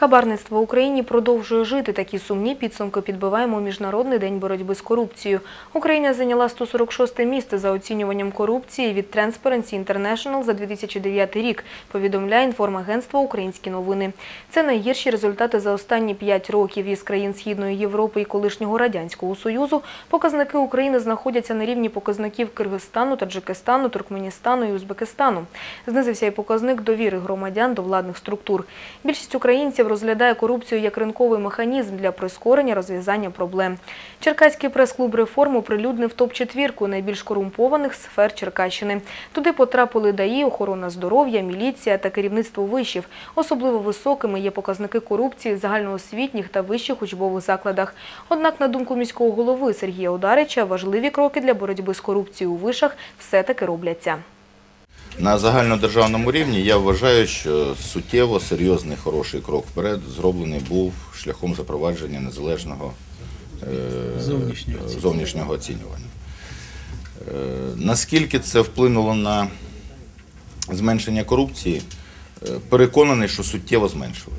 Хабарництво в Україні продовжує жити. Такі сумні підсумки підбиваємо у Міжнародний день боротьби з корупцією. Україна зайняла 146 місце за оцінюванням корупції від Transparency International за 2009 рік, повідомляє інформагентство «Українські новини». Це найгірші результати за останні 5 років. Із країн Східної Європи і колишнього Радянського Союзу показники України знаходяться на рівні показників Киргизстану, Таджикистану, Туркменістану і Узбекистану. Знизився і показник довіри громадян до владних структур. Більшість українців розглядає корупцію як ринковий механізм для прискорення розв'язання проблем. Черкаський прес-клуб «Реформ» оприлюднив топ-четвірку найбільш корумпованих сфер Черкащини. Туди потрапили ДАІ, охорона здоров'я, міліція та керівництво вишів. Особливо високими є показники корупції в загальноосвітніх та вищих учбових закладах. Однак, на думку міського голови Сергія Одарича, важливі кроки для боротьби з корупцією у вишах все-таки робляться. На загальнодержавному рівні я вважаю, що суттєво серйозний хороший крок вперед зроблений був шляхом запровадження незалежного е, Зовнішнього оцінювання. Е, Наскільки це вплинуло на зменшення корупції, е, переконаний, що суттєво зменшили.